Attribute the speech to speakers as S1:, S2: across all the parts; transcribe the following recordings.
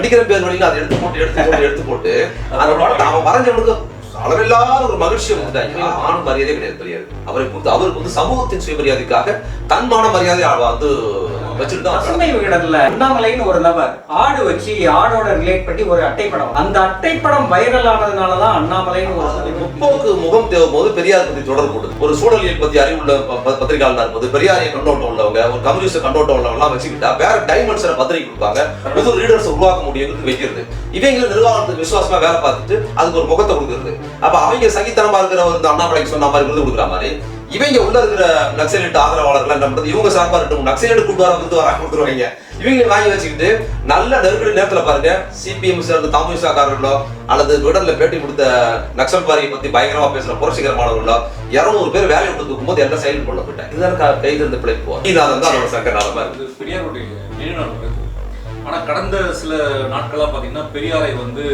S1: கண்டிக்கிற பேர் வழியில அதை எடுத்து போட்டு எடுத்து போட்டு எடுத்து போட்டு அந்த படத்தை அவன் வரைஞ்சவனுக்கு அளவில்லாத ஒரு மகிழ்ச்சியை கொடுத்தாங்க மான மரியாதை கிடையாது தெரியாது. அவரை பொறுத்து அவருக்கு வந்து சமூகத்தின் சுயமரியாதைக்காக தன்மான மரியாதை வந்து வச்சுட்டு தான்
S2: பசுமை விகடன்ல அண்ணாமலைன்னு ஒரு நபர் ஆடு வச்சு ஆடோட ரிலேட் பண்ணி ஒரு அட்டைப்படம். அந்த அட்டைப்படம் வைரல் ஆனதுனாலதான் அண்ணாமலைன்னு ஒரு
S1: முற்போக்கு முகம் தேவும் போது பெரியார் பத்தி தொடர்பு கொடுத்து ஒரு சூழலியல் பத்தி அறிவுள்ள பத்திரிகையாளர் இருப்பது. பெரியாரிய கண்ணோட்டம் உள்ளவங்க ஒரு கம்யூனிஸ்ட் கண்ணோட்டம் உள்ளவங்க வச்சுக்கிட்டா வேற டைமென்ஷனை பத்திரிகை கொடுப்பாங்க. புது ரீடர்ஸ் உருவாக்க முடியும்னு வைக்கிறது. இவங்க நிர்வாகத்துக்கு விசுவாசமா வேலை பார்த்துட்டு அதுக்கு ஒரு முகத்தை கொடுக்குறது. அப்ப அவங்க சகித்தனமா இருக்கிற ஒரு அண்ணாமலைக்கு சொன்ன மாதிரி விருது கொடுக்குற மாதிரி இவங்க உள்ள இருக்கிற நக்சலைட் ஆதரவாளர்கள் என்ன பண்றது இவங்க சார்பா இருக்கட்டும் நக்சலைட் கொண்டு வர விருது வர கொடுத்துருவாங்க. இவங்க வாங்கி வச்சுக்கிட்டு நல்ல நெருக்கடி நேரத்துல பாருங்க சிபிஎம் சேர்ந்த தாமுசாக்காரர்களோ அல்லது விடல்ல பேட்டி கொடுத்த நக்சல் பாரியை பத்தி பயங்கரமா பேசுற புரட்சிகரமானவர்களோ இருநூறு பேர் வேலையை கொடுத்து போகும்போது எல்லாம் செயல் பண்ண போயிட்டேன் இதற்கு கைது இருந்து பிழைப்பு இதான் தான் அவரோட சங்க நாளமா இருக்கு
S3: பெரியாருடைய நினைவு ஆனா கடந்த சில நாட்களா பாத்தீங்கன்னா பெரியாரை வந்து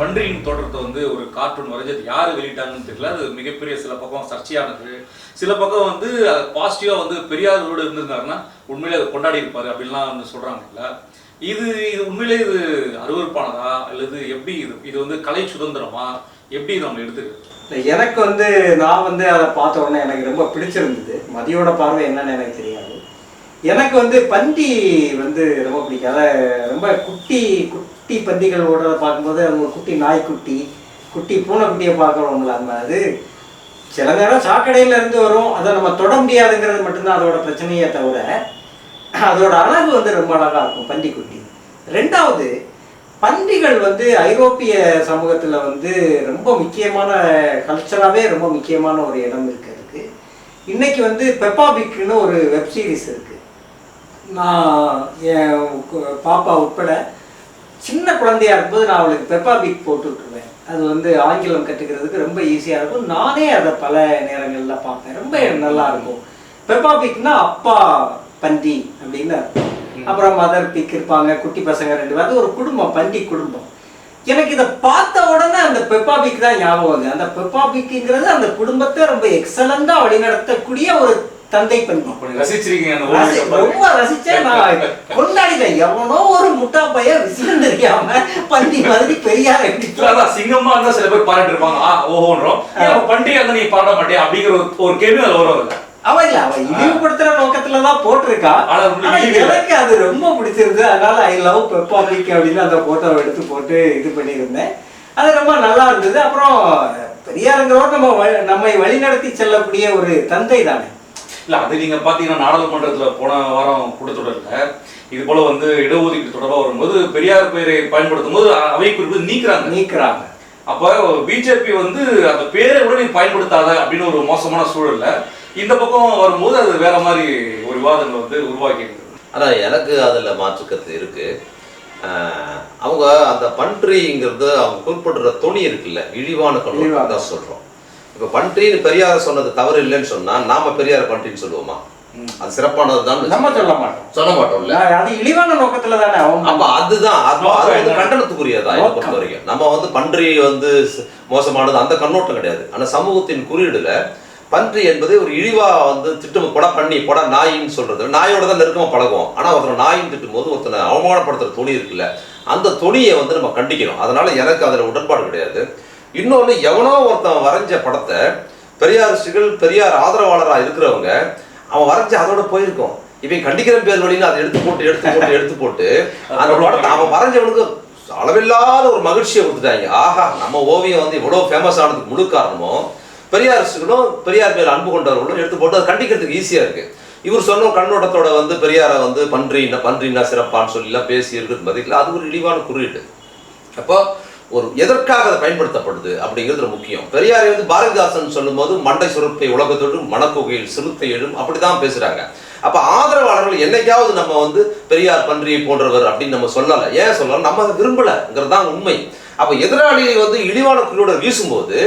S3: பன்றியின் தோற்றத்தை வந்து ஒரு கார்ட்டூன் வரைஞ்சது யார் வெளியிட்டாங்கன்னு தெரியல. அது மிகப்பெரிய சில பக்கம் சர்ச்சையானது. சில பக்கம் வந்து பாசிட்டிவாக வந்து பெரியாரோடு இருந்திருந்தாருன்னா உண்மையிலே அதை கொண்டாடி இருப்பார் அப்படின்லாம் வந்து இல்லை. இது இது உண்மையிலே இது அருவருப்பானதா? அல்லது எப்படி இது இது வந்து கலை சுதந்திரமா? எப்படி நம்ம எடுத்துக்கிறது?
S2: எனக்கு வந்து நான் வந்து அதை பார்த்த உடனே எனக்கு ரொம்ப பிடிச்சிருந்தது. மதியோட பார்வை என்னன்னு எனக்கு தெரியாது. எனக்கு வந்து பண்டி வந்து ரொம்ப பிடிக்கும். அதை ரொம்ப குட்டி குட்டி பந்திகள் ஓடுறத பார்க்கும்போது அவங்க குட்டி நாய்க்குட்டி குட்டி பூனைக்குட்டியை பார்க்குறோம்ல அந்த அது சில நேரம் சாக்கடையில் இருந்து வரும். அதை நம்ம தொட முடியாதுங்கிறது மட்டும்தான் அதோட பிரச்சனையே தவிர அதோட அழகு வந்து ரொம்ப அழகாக இருக்கும் பன்றிக்குட்டி. ரெண்டாவது பன்றிகள் வந்து ஐரோப்பிய சமூகத்தில் வந்து ரொம்ப முக்கியமான கல்ச்சராகவே ரொம்ப முக்கியமான ஒரு இடம் இருக்குது அதுக்கு. இன்றைக்கி வந்து பெப்பாபிக்னு ஒரு வெப் சீரிஸ் நான் என் கு- பாப்பா உட்பட சின்ன குழந்தையா இருக்கும்போது நான் அவளுக்கு பெப்பா பிக் போட்டு விட்டுருவேன். அது வந்து ஆங்கிலம் கற்றுக்கிறதுக்கு ரொம்ப ஈஸியாக இருக்கும். நானே அதை பல நேரங்கள்ல பார்ப்பேன். ரொம்ப நல்லா இருக்கும். பெப்பா பிக்னா அப்பா பந்தி அப்படின்னு. அப்புறம் மதர் பிக் இருப்பாங்க குட்டி பசங்க ரெண்டு பேர். அது ஒரு குடும்பம் பந்தி குடும்பம். எனக்கு இதை பார்த்த உடனே அந்த பெப்பா பிக் தான் ஞாபகம் வருது. அந்த பெப்பா பிக்குங்கிறது அந்த குடும்பத்தை ரொம்ப எக்ஸலண்டா வழிநடத்தக்கூடிய ஒரு தந்தை
S3: நீங்க ரசிச்சிருக்கீங்க.
S2: ரொம்ப ரசிச்சேன் நான். கொண்டாடிட்டேன் எவனோ ஒரு முட்டா பையன் விஷயம் தெரியாம பந்தி மாதிரி பெரியார்
S3: இல்ல, அதான் சிங்கமா இருந்தா சில பேர் பாராட்டி இருப்பாங்க. ஓஹோன்றோம். பண்டிகை இருந்தா நீ பாட மாட்டியா? அப்படிங்கிற ஒரு கேள்வி அதுல வரும் அதுல.
S2: அவ இல்ல அவ இழிவுபடுத்துற நோக்கத்துல தான் போட்டிருக்கா.
S3: இல்ல.
S2: எனக்கு அது ரொம்ப பிடிச்சிருந்தது. அதனால ஐ லவ் பெப்பா பிக் அப்படின்னு அந்த போட்டோவை எடுத்து போட்டு இது பண்ணியிருந்தேன். அது ரொம்ப நல்லா இருந்தது. அப்புறம் பெரியாருங்கிறவர் நம்ம நம்மை வழிநடத்தி செல்லக்கூடிய ஒரு தந்தை தானே.
S3: இல்ல அது நீங்க பாத்தீங்கன்னா நாடாளுமன்றத்துல போன வாரம் கூட்டத்தொடர்ல இது போல வந்து இடஒதுக்கீடு தொடர்பா வரும்போது பெரியார் பெயரை பயன்படுத்தும் போது அவை குறிப்பு நீக்குறாங்க.
S2: நீக்குறாங்க.
S3: அப்ப பிஜேபி வந்து அந்த பேரை கூட நீ பயன்படுத்தாத அப்படின்னு ஒரு மோசமான சூழல்ல இந்த பக்கம் வரும்போது அது வேற மாதிரி ஒரு விவாதங்கள் வந்து உருவாக்கி
S1: ஆனா எனக்கு அதுல மாற்று கருத்து இருக்கு. ஆஹ் அவங்க அந்த பன்றிங்கிறது அவங்க குறிப்பிடுற துணி இருக்குல்ல இழிவான
S2: இழிவான.
S1: தான் சொல்றோம். இப்ப பன்றின்னு பெரியார் சொன்னது தவறு இல்லைன்னு சொன்னா நாம பெரியார் பன்றின்னு சொல்லுவோமா? அது சிறப்பானதுதான்
S2: நம்ம சொல்ல மாட்டோம்.
S1: சொல்ல மாட்டோம்ல
S2: அது இழிவான நோக்கத்துல தானே
S1: அப்ப அதுதான். அது வந்து கண்டனத்துக்குரியதா பொறுத்த வரைக்கும் நம்ம வந்து பன்றி வந்து மோசமானது அந்த கண்ணோட்டம் கிடையாது. ஆனா சமூகத்தின் குறியீடுல பன்றி என்பது ஒரு இழிவா வந்து திட்டம் கொட பண்ணி கொட நாயின்னு சொல்றது நாயோட தான் நெருக்கமா பழகுவோம். ஆனா ஒருத்தனை நாயின்னு திட்டும் போது ஒருத்தனை அவமானப்படுத்துற துணி இருக்குல்ல அந்த துணியை வந்து நம்ம கண்டிக்கணும். அதனால எனக்கு அதுல உடன்பாடு கிடையாது. இன்னொன்னு எவனோ ஒருத்தன் வரைஞ்ச படத்தை பெரியாரிஸ்டுகள் பெரியார் ஆதரவாளரா இருக்கிறவங்க அவன் வரைஞ்சு அதோட போயிருக்கோம். இவன் கண்டிக்கிற பேர் வழியில அதை எடுத்து போட்டு எடுத்து போட்டு எடுத்து போட்டு அந்த படத்தை அவன் வரைஞ்சவனுக்கு அளவில்லாத ஒரு மகிழ்ச்சியை கொடுத்துட்டாங்க. ஆஹா நம்ம ஓவியம் வந்து இவ்வளவு ஃபேமஸ் ஆனதுக்கு முழு காரணமும் பெரியாரிஸ்டுகளும் பெரியார் மேல் அன்பு கொண்டவர்களும் எடுத்து போட்டு அதை கண்டிக்கிறதுக்கு ஈஸியா இருக்கு. இவர் சொன்ன கண்ணோட்டத்தோட வந்து பெரியாரை வந்து பன்றின்னா பன்றின்னா சிறப்பான்னு சொல்லிலாம் பேசி இருக்கிறது பதில் அது ஒரு இழிவான குறியீடு. அப்போ ஒரு எதற்காக அதை பயன்படுத்தப்படுது அப்படிங்கிறது முக்கியம். பெரியாரை வந்து பாரதிதாசன் சொல்லும்போது மண்டை சுரப்பை உலகத்தோடு மணக்குகையில் சிறுத்தை எழும். அப்படிதான் பேசுறாங்க. அப்ப ஆதரவாளர்கள் என்னைக்காவது நம்ம வந்து பெரியார் பன்றி போன்றவர் அப்படின்னு நம்ம சொல்லல. ஏன் சொல்லலாம் நம்ம அதை விரும்பலங்கிறது தான் உண்மை. அப்ப எதிராளி வந்து இழிவான குறியோட வீசும்போது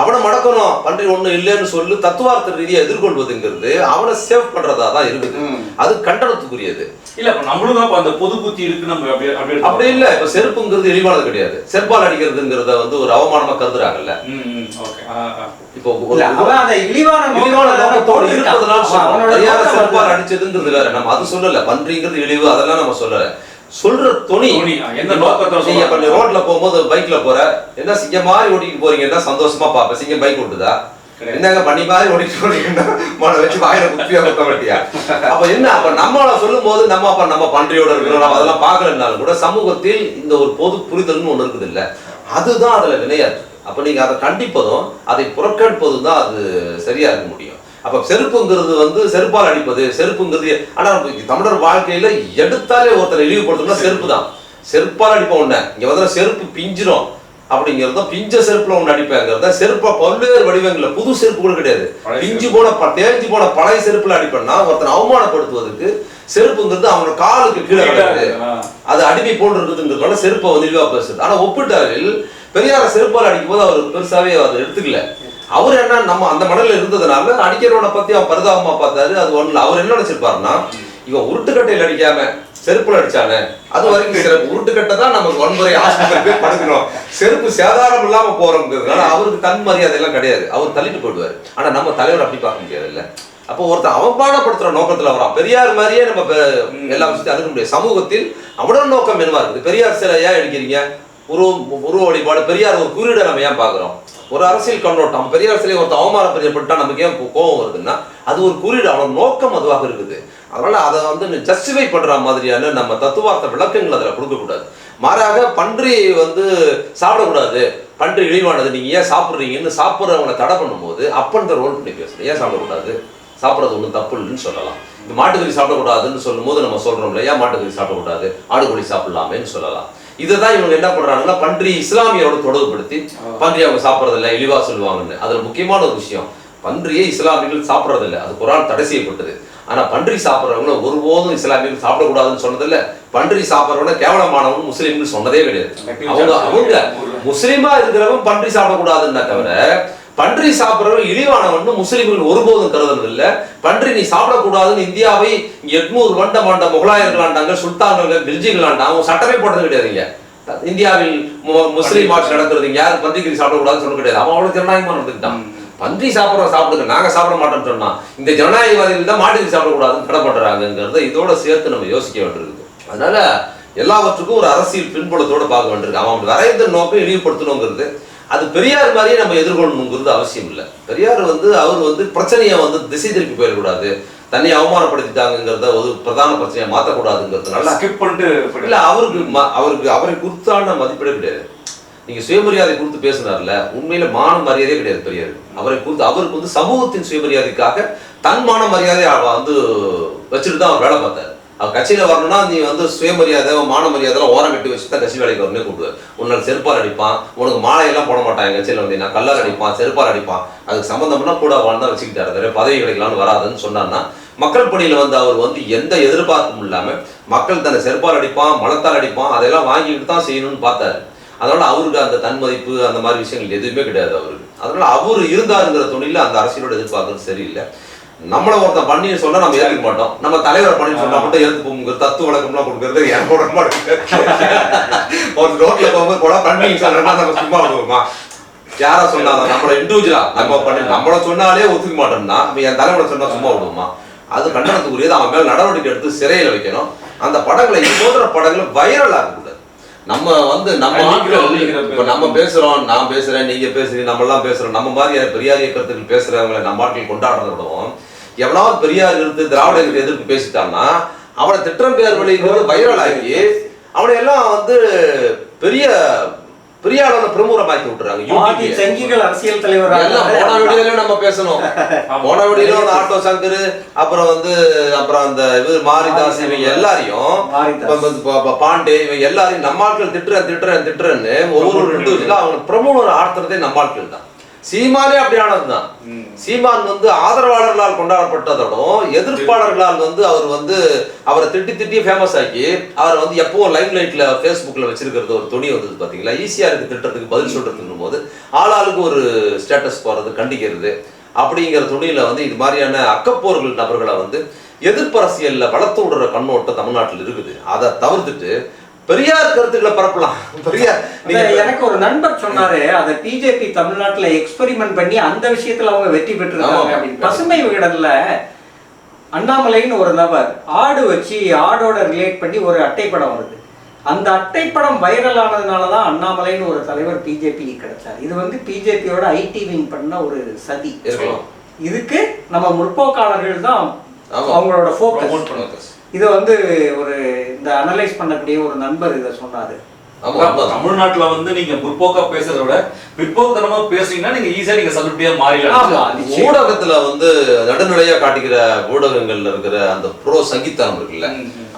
S1: அவனை மடக்கணும் பன்றி ஒண்ணு இல்லைன்னு சொல்லி தத்துவார்த்த ரீதியா எதிர்கொள்வதுங்கிறது அவனை சேவ் பண்றதா தான் இருக்குது அது கண்டனத்துக்குரியது.
S3: இல்ல இப்ப நம்மளும் தான் இப்ப அந்த பொது புத்தி இருக்கு நம்ம அப்படி அப்படி
S1: இல்ல இப்ப செருப்புங்கிறது இழிவானது கிடையாது. செருப்பால் அடிக்கிறதுங்கிறத வந்து ஒரு அவமானமா கருதுறாங்கல்ல.
S3: ம், ம், okay. ஆ, ஆ.
S1: இப்போ செருப்பால் அடிச்சதுங்கிறது வேற. நம்ம அது சொல்லல. பன்றிங்கிறது இழிவு அதெல்லாம் நம்ம சொல்லல. சொல்ற துணி
S3: எந்த நோக்கத்துல
S1: இப்ப
S3: சொல்றாங்க?
S1: ரோட்ல போகும்போது பைக்ல போற. என்ன சிங்க மாதிரி ஓட்டிட்டு போறீங்கன்னா சந்தோஷமா பாப்ப சிங்கம் பைக் ஓட்டுதா. என்னங்க பண்ணி பாதி ஓடிட்டு போறீங்கன்னா வச்சு வாயில குப்பியா குத்த மாட்டியா அப்ப என்ன அப்ப நம்மள சொல்லும் போது நம்ம அப்ப நம்ம பன்றியோட இருக்கிறோம் நம்ம அதெல்லாம் பார்க்கலனாலும் கூட சமூகத்தில் இந்த ஒரு பொது புரிதல்னு ஒண்ணு இருக்குது இல்ல அதுதான் அதுல வினையாற்று அப்ப நீங்க அதை கண்டிப்பதும் அதை புறக்கணிப்பதும் தான் அது சரியா இருக்க முடியும். அப்ப செருப்புங்கிறது வந்து செருப்பால் அடிப்பது செருப்புங்கிறது ஆனா தமிழர் வாழ்க்கையில எடுத்தாலே ஒருத்தர் இழிவுபடுத்தணும்னா செருப்பு தான். செருப்பால் அடிப்போம் உன்ன இங்க வந்து செருப்பு பிஞ்சிரும். அப்படிங்கிறத பிஞ்ச செருப்புல ஒண்ணு அடிப்பேங்கிறத செருப்பா பல்வேறு வடிவங்கள்ல புது செருப்பு கூட கிடையாது பிஞ்சு போன ப- தேஞ்சு போன பழைய செருப்புல அடிப்பேன்னா ஒருத்தனை அவமானப்படுத்துவதற்கு செருப்புங்கிறது அவனோட காலுக்கு கீழே கிடக்குது
S3: ஆ.
S1: அது அடிமை போன்று இருக்குதுன்றதுனால செருப்பை வந்து இழிவா பேசுது. ஆனா ஒப்பிட்டாரில் பெரியார செருப்பால் அடிக்கும் போது அவர் பெருசாவே அதை எடுத்துக்கல. அவர் என்ன நம்ம அந்த மடல்ல இருந்ததுனால அடிக்கிறவனை பத்தி அவன் பரிதாபமா பார்த்தாரு. அது ஒண்ணுல அவர் என்ன நினைச்சிருப்பாருன்னா இவன் உருட்டுக்கட்டையில் அடிக்காம செருப்புல அடிச்சானே? அது வரைக்கும் சிறப்பு. உருட்டுக்கட்டை தான் நமக்கு வன்முறை ஆஸ்பத்திரி போய் படுக்கணும். செருப்பு சேதாரம் இல்லாம போறோம்ங்கிறதுனால அவருக்கு தன் மரியாதை எல்லாம் கிடையாது. அவர் தள்ளிட்டு போயிடுவாரு. ஆனா நம்ம தலைவர் அப்படி பார்க்க முடியாது இல்ல அப்போ ஒருத்தன் அவமானப்படுத்துற நோக்கத்துல வரான். பெரியார் மாதிரியே நம்ம பெ- எல்லா விஷயத்தையும் அணுக முடியாது. சமூகத்தில் அவனோட நோக்கம் என்னவா இருக்குது? பெரியார் சிலை ஏன் எடுக்கிறீங்க? உருவ உருவ வழிபாடு. பெரியார் ஒரு குறியீடை நம்ம ஏன் பார்க்குறோம்? ஒரு அரசியல் கண்ணோட்டம். பெரியார் சிலை ஒருத்தன் அவமானப்படுத்தப்பட்டா நமக்கு ஏன் கோபம் வருதுன்னா அது ஒரு குறியீடு அவனோட நோக்கம் அதுவாக இருக்குது. அதனால் அதை வந்து ஜஸ்டிஃபை பண்ணுற மாதிரியான நம்ம தத்துவார்த்த விளக்கங்கள் அதில் கொடுக்கக்கூடாது. மாறாக பன்றி வந்து சாப்பிடக்கூடாது. பன்றி இழிவானது நீங்கள் ஏன் சாப்பிட்றீங்கன்னு சாப்பிட்றவங்களை தடை பண்ணும்போது அப்பன்ற ரோல் பண்ணி பேசுறது ஏன் சாப்பிடக்கூடாது? சாப்பிட்றது ஒன்றும் தப்பு இல்லைன்னு சொல்லலாம். இந்த மாட்டுக்கறி சாப்பிடக்கூடாதுன்னு சொல்லும்போது நம்ம சொல்கிறோம் இல்லையா மாட்டுக்கறி சாப்பிடக்கூடாது? ஆடுகோழி சாப்பிடலாமேன்னு சொல்லலாம். இதுதான் இவங்க என்ன பண்ணுறாங்கன்னா பன்றி இஸ்லாமியரோட தொடர்புபடுத்தி பன்றி அவங்க சாப்பிட்றது இல்லை சொல்லுவாங்கன்னு. அதில் முக்கியமான ஒரு விஷயம் பன்றியை இஸ்லாமியர்கள் சாப்பிட்றது இல்லை அது குரான் தடை செய்யப்பட்டது. ஆனா பன்றி சாப்பிட்றவங்கள ஒருபோதும் இஸ்லாமியர்கள் சாப்பிடக்கூடாதுன்னு சொன்னதில்ல. பன்றி சாப்பிட்றவங்க கேவலமானவங்க முஸ்லீம்னு சொன்னதே கிடையாது. அவங்க அவங்க முஸ்லீமா இருக்கிறவங்க பன்றி சாப்பிடக்கூடாதுன்னா தவிர பன்றி சாப்பிட்றவங்க இழிவானவன் முஸ்லீம்கள் ஒருபோதும் கருதுறது இல்ல பன்றி நீ சாப்பிடக்கூடாதுன்னு இந்தியாவை எட்நூறு வண்ட மாண்ட முகலாயர்கள் ஆண்டாங்க சுல்தான்கள் கில்ஜிகள் ஆண்டாங்க அவங்க சட்டமே போட்டது கிடையாதுங்க இந்தியாவில் முஸ்லீம் ஆட்சி நடக்கிறது. இங்க யாரும் பன்றிக்கறி சாப்பிடக்கூடாதுன்னு சொல்ல கிடையாது. அவன் அவ்வளவு ஜனநாயகமா நடந்துக்கிட்டான் பன்றி சாப்பிட்ற சாப்பிடுங்க. நாங்க சாப்பிட மாட்டோம்னு சொன்னா இந்த ஜனநாயகவாதிகள் தான் மாட்டுக்கு சாப்பிடக்கூடாதுன்னு தடை பண்றாங்கிறத இதோட சேர்த்து நம்ம யோசிக்க வேண்டியிருக்குது அதனால எல்லாவற்றுக்கும் ஒரு அரசியல் பின்புலத்தோட பார்க்க வேண்டியிருக்கு அவன் வரைந்த நோக்கம் இழிவுபடுத்தணுங்கிறது அது பெரியார் மாதிரியே நம்ம எதிர்கொள்ளணுங்கிறது அவசியம் இல்லை. பெரியார் வந்து அவர் வந்து பிரச்சனையை வந்து திசை திருப்பி போயிடக்கூடாது. தன்னை அவமானப்படுத்திட்டாங்கிறத ஒரு பிரதான பிரச்சனையை மாற்றக்கூடாதுங்கிறதுனால
S3: ஸ்கிப் பண்ணிட்டு
S1: இல்ல. அவருக்கு அவருக்கு அவரை குறித்தான மதிப்பீடே கிடையாது. நீங்க சுயமரியாதை குறித்து பேசினார்ல உண்மையில மான மரியாதையே கிடையாது பெரியார். அவரை குறித்து அவருக்கு வந்து சமூகத்தின் சுயமரியாதைக்காக தன் மான மரியாதையை வந்து வச்சுட்டு தான் அவர் வேலை பார்த்தார். அவர் கட்சியில வரணும்னா நீ வந்து சுயமரியாதை மான மரியாதைலாம் ஓரம் கட்டி வச்சு தான் கட்சி வேலைக்கு வரணும்னே கூப்பிடுவார். உன்னால் செருப்பால் அடிப்பான் உனக்கு மாலையெல்லாம் போட மாட்டாங்க கட்சியில் வந்து. நான் கல்லால் அடிப்பான் செருப்பால் அடிப்பான். அதுக்கு சம்பந்தம்னா கூட வாழ்ந்தா வச்சுக்கிட்டாரு. பதவி கிடைக்கலாம்னு வராதுன்னு சொன்னான்னா மக்கள் பணியில வந்து அவர் வந்து எந்த எதிர்பார்ப்பும் இல்லாம மக்கள் தன்னை செருப்பால் அடிப்பான் மலத்தால் அடிப்பான் அதெல்லாம் வாங்கிட்டு தான் செய்யணும்னு பார்த்தாரு. அதனால் அவருக்கு அந்த தன்மதிப்பு அந்த மாதிரி விஷயங்கள் எதுவுமே கிடையாது அவருக்கு. அதனால் அவர் இருந்தாருங்கிற தொழிலில் அந்த அரசியலோட எதிர்பார்க்கறது சரியில்லை. நம்மள ஒருத்தன் பண்ணி சொன்னா நம்ம ஏற்றுக்க மாட்டோம். நம்ம தலைவரை பண்ணி சொன்னா மட்டும் ஏற்றுப்போங்கிற தத்துவ வழக்கம்லாம் கொடுக்கறது எனக்கு உடம்பு ஒரு ரோட்ல போகும்போது கூட பண்ணி சொன்னா நம்ம சும்மா விடுவோமா? யாரா சொன்னாங்க நம்மள இண்டிவிஜுவலா நம்ம பண்ணி நம்மள சொன்னாலே ஒத்துக்க மாட்டோம்னா அப்ப என் தலைவரை சொன்னா சும்மா விடுவோமா? அது கண்டனத்துக்குரியது. அவன் மேல நடவடிக்கை எடுத்து சிறையில் வைக்கணும். அந்த படங்களை இது போன்ற படங்களை வைரல் ஆகக்கூடாது நம்ம வந்து நம்ம ஆட்கள் இப்ப நம்ம பேசுறோம் நான் பேசுறேன் நீங்க பேசுறீங்க நம்ம எல்லாம் பேசுறோம். நம்ம மாதிரி பெரியார் இயக்கத்துக்கு பேசுறவங்களை நம்ம ஆட்கள் கொண்டாடுறத விடவும் எவனாவது பெரியார் இருந்து திராவிட எதிர்ப்பு பேசிட்டான்னா அவனை திட்டம் பேர் வழிங்கிறது வைரல் ஆகி அவனை எல்லாம் வந்து பெரிய பெரிய அளவுல பிரமுகமாக்கி விட்டுறாங்க.
S2: சங்கிகள் அரசியல் தலைவர்
S1: எல்லாம் போன வீடியோலயும் நம்ம பேசணும். போன வீடியோல வந்து ஆட்டோ சங்கர் அப்புறம் வந்து அப்புறம் அந்த இவர் மாரிதாஸ் இவங்க எல்லாரையும் பாண்டே இவங்க எல்லாரையும் நம்ம ஆட்கள் திட்டுறேன் திட்டுறேன் திட்டுறேன்னு ஒவ்வொரு இண்டிவிஜுவலா அவங்க பிரமுகர் ஆடுறதே நம்ம ஆட்கள் தான் சீமானே அப்படியானதுதான் சீமான் வந்து ஆதரவாளர்களால் கொண்டாடப்பட்டதோடும் எதிர்ப்பாளர்களால் வந்து அவர் வந்து அவரை திட்டி திட்டி ஃபேமஸ் ஆக்கி அவரை வந்து எப்பவும் லைம் லைட்ல ஃபேஸ்புக்ல வச்சிருக்கிறது ஒரு துணி வந்தது பாத்தீங்களா? ஈஸியா இருக்கு திட்டத்துக்கு பதில் சொல்றதுக்கும் போது ஆளாளுக்கு ஒரு ஸ்டேட்டஸ் போறது கண்டிக்கிறது அப்படிங்கிற துணியில வந்து இது மாதிரியான அக்கப்போர்கள் நபர்களை வந்து எதிர்ப்பு அரசியல்ல வளர்த்து விடுற கண்ணோட்டம் தமிழ்நாட்டில் இருக்குது. அதை தவிர்த்துட்டு பெரியார் கருத்துக்களை பரப்பலாம். பெரியார்
S2: எனக்கு ஒரு நண்பர் சொன்னாரு அதை பிஜேபி தமிழ்நாட்டுல எக்ஸ்பெரிமெண்ட் பண்ணி அந்த விஷயத்துல அவங்க வெற்றி பெற்றிருக்காங்க பசுமை விகடன்ல அண்ணாமலைன்னு ஒரு நபர் ஆடு வச்சு ஆடோட ரிலேட் பண்ணி ஒரு அட்டைப்படம் வருது அந்த அட்டைப்படம் வைரல் ஆனதுனால தான் அண்ணாமலைன்னு ஒரு தலைவர் பிஜேபி கிடைச்சார். இது வந்து பிஜேபியோட ஐடி விங் பண்ண ஒரு சதி. இதுக்கு நம்ம முற்போக்காளர்கள் தான். அவங்களோட ஃபோக்கஸ் இதை வந்து ஒரு இந்த அனலைஸ் பண்ணக்கூடிய ஒரு நண்பர் இதை சொன்னாரு.
S3: தமிழ்நாட்டுல வந்து நீங்க முற்போக்கா பேசுறத விட பிற்போக்குத்தனமா பேசுனீங்கன்னா நீங்க ஈஸியா நீங்க
S2: ஆமா
S3: மாறிடலாம்.
S1: ஊடகத்துல வந்து நடுநிலையா காட்டிக்கிற ஊடகங்கள்ல இருக்கிற அந்த ப்ரோ சங்கித்தனம் இருக்குல்ல.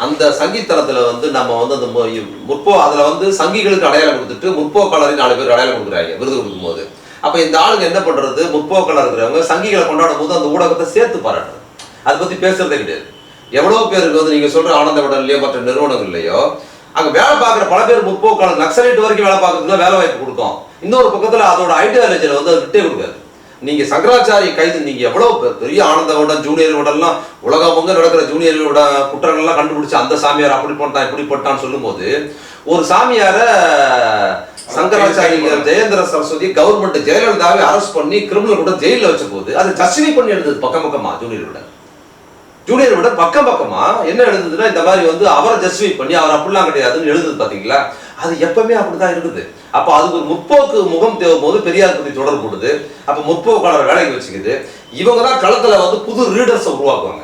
S1: அந்த சங்கித்தனத்துல வந்து நம்ம வந்து அந்த மு- முற்போ அதுல வந்து சங்கிகளுக்கு அடையாளம் கொடுத்துட்டு முற்போக்காளரின் நாலு பேர் அடையாளம் கொடுக்குறாங்க விருது கொடுக்கும்போது அப்ப இந்த ஆளுங்க என்ன பண்றது முற்போக்காளர் இருக்கிறவங்க சங்கிகளை கொண்டாடும் போது அந்த ஊடகத்தை சேர்த்து பாராட்டுறது அதை பத்தி பேசுறதே கிடையாது எவ்வளோ பேருக்கு வந்து நீங்கள் சொல்கிற ஆனந்த விடன்லயோ மற்ற நிறுவனங்கள்லையோ அங்கே வேலை பார்க்குற பல பேர் முற்போக்கான நக்சலைட் வரைக்கும் வேலை பார்க்கறதுல வேலை வாய்ப்பு கொடுக்கும். இன்னொரு பக்கத்தில் அதோட ஐடியாலஜியில் வந்து அது விட்டே கொடுக்காது நீங்கள் சங்கராச்சாரிய கைது நீங்கள் எவ்வளோ பெ- பெரிய ஆனந்த விடன் ஜூனியர் விடன்லாம் உலகம் பொங்க நடக்கிற ஜூனியர் விட குற்றங்கள்லாம் கண்டுபிடிச்சி அந்த சாமியார் அப்படி போட்டான் இப்படி போட்டான்னு சொல்லும்போது ஒரு சாமியார சங்கராச்சாரிய ஜெயேந்திர சரஸ்வதி கவர்மெண்ட் ஜெயலலிதாவை அரெஸ்ட் பண்ணி கிரிமினல் கூட ஜெயிலில் வச்ச போது அது ஜஸ்டிஃபை பண்ணி எடுத்தது பக்கம் பக்கமா ஜூனியர் விட ஜூனியர் விட பக்கம் பக்கமா என்ன எழுதுதுன்னா இந்த மாதிரி வந்து அவரை ஜஸ்டிஃபை பண்ணி அவர் அப்படிலாம் கிடையாதுன்னு எழுதுது பாத்தீங்களா? அது எப்பவுமே அப்படிதான் இருக்குது. அப்ப அதுக்கு ஒரு முற்போக்கு முகம் தேவும் போது பெரியார் பத்தி தொடர்பு கொடுது அப்ப முற்போக்காளர் வேலைக்கு வச்சுக்குது. இவங்க தான் களத்துல வந்து புது ரீடர்ஸை உருவாக்குவாங்க.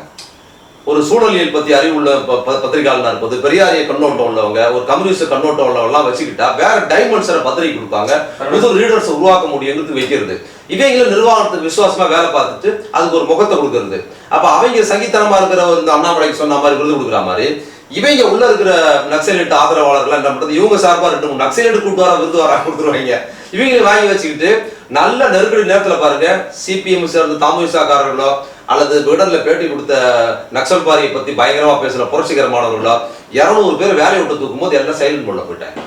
S1: ஒரு சூழலியல் பத்தி அறிவுள்ள ப- ப- பத்திரிகையாளனா இருப்பது பெரியாரிய கண்ணோட்டம் உள்ளவங்க ஒரு கம்யூனிஸ்ட் கண்ணோட்டம் உள்ளவங்கலாம் வச்சுக்கிட்டா வேற டைமென்ஷனை பத்திரிகை கொடுப்பாங்க. புது ரீடர்ஸ் உருவாக்க முடியுங்கிறது வைக்கிறது. இவங்களும் நிர்வாகத்துக்கு விசுவாசமா வேலை பார்த்துட்டு அதுக்கு ஒரு முகத்தை கொடுக்கறது. அப்ப அவங்க சங்கித்தனமா இருக்கிற இந்த அண்ணாமலைக்கு சொன்ன மாதிரி விருது கொடுக்குற மாதிரி இவங்க உள்ள இருக்கிற நக்சலைட் ஆதரவாளர்கள் என்ன பண்றது? இவங்க சார்பா ரெண்டு மூணு நக்சலைட் கூட்டு வர விருது வர கொடுத்துருவாங்க. இவங்களை வாங்கி வச்சுக்கிட்டு நல்ல நெருக்கடி நேரத்துல பாருங்க சிபிஎம் சேர்ந்த தாமுசாக்காரர்களோ அல்லது விடனில் பேட்டி கொடுத்த நக்சல் பாரியை பத்தி பயங்கரமா பேசுற புரட்சிகரமானவர்களோ இருநூறு பேர் வேலையை விட்டு தூக்கும் போது எல்லாம் சைலண்ட் பண்ண போயிட்டாங்க.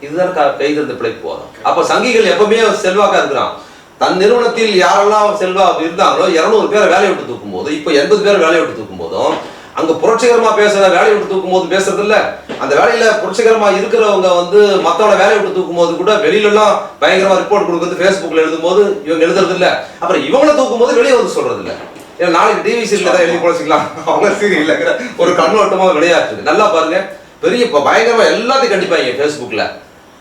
S1: இதுதான் க- கை பிழைப்பு போதும். அப்ப சங்கிகள் எப்பவுமே செல்வாக்கா இருக்கிறான். தன் நிறுவனத்தில் யாரெல்லாம் செல்வா இருந்தாங்களோ இருநூறு பேரை வேலையை விட்டு தூக்கும் போது இப்போ எண்பது பேர் வேலையை விட்டு தூக்கும் போதும் அங்க புரட்சிகரமா பேசுற வேலையை விட்டு தூக்கும் போது பேசுறது இல்ல அந்த வேலையில புரட்சிகரமா இருக்கிறவங்க வந்து மத்தவங்க வேலையை விட்டு தூக்கும் போது கூட வெளியில எல்லாம் பயங்கரமா ரிப்போர்ட் கொடுக்குறது பேஸ்புக்ல எழுதும் போது இவங்க எழுதுறது இல்ல அப்புறம் இவங்களை தூக்கும் போது வெளியே வந்து சொல்றது இல்லை ஏன்னா நாளைக்கு டிவி சீரியல் தான் எழுதி பொழைச்சிக்கலாம் அவங்க சீரியல்ங்கிற ஒரு கண்ணோட்டமாக விளையாட்டு நல்லா பாருங்க. பெரிய இப்போ பயங்கரமாக எல்லாத்தையும் கண்டிப்பாங்க ஃபேஸ்புக்கில்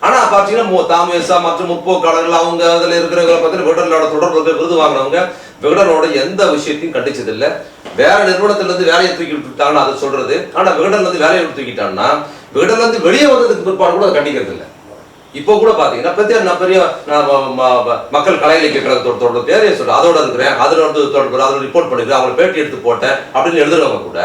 S1: ஆனால் பார்த்தீங்கன்னா மு- தாமேசா மற்றும் முற்போக்காளர்கள் அவங்க அதில் இருக்கிறவங்க பார்த்தீங்கன்னா விகடனோட தொடர்பு விருது வாங்கினவங்க. விகடனோட எந்த விஷயத்தையும் கண்டிச்சதில்லை. வேற நிறுவனத்திலிருந்து வேலையை தூக்கி விட்டுட்டாங்கன்னு அதை சொல்றது. ஆனால் விகடன்லேருந்து வேலையை விட்டு தூக்கிட்டாங்கன்னா வெளியே வந்ததுக்கு பிற்பாடு கூட அதை கண்டிக்கிறது இல்லை இப்போ கூட பாத்தீங்கன்னா பெரிய நான் பெரிய மக்கள் கலை இலக்கிய கழகத்தோட பேரையே சொல்றேன். அதோட இருக்கிறேன் அதில் வந்து தொடர்பு அதில் ரிப்போர்ட் பண்ணிருக்கேன் அவங்க பேட்டி எடுத்து போட்டேன் அப்படின்னு எழுதுறவங்க கூட.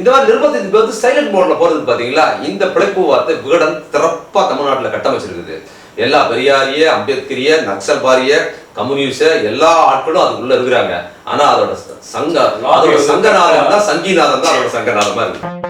S1: இந்த மாதிரி நிர்பந்தத்துக்கு வந்து சைலண்ட் மோட்ல போறது பாத்தீங்களா? இந்த பிழைப்பு வார்த்தை விகடன் சிறப்பா தமிழ்நாட்டுல கட்டமைச்சிருக்குது. எல்லா பெரியாரிய அம்பேத்கரிய நக்சல் பாரிய கம்யூனிஸ்ட எல்லா ஆட்களும் அதுக்குள்ள இருக்கிறாங்க. ஆனா அதோட சங்க அதோட சங்கநாதம் தான் சங்கீநாதம் தான் அதோட சங்கநாதமா இருக்கு.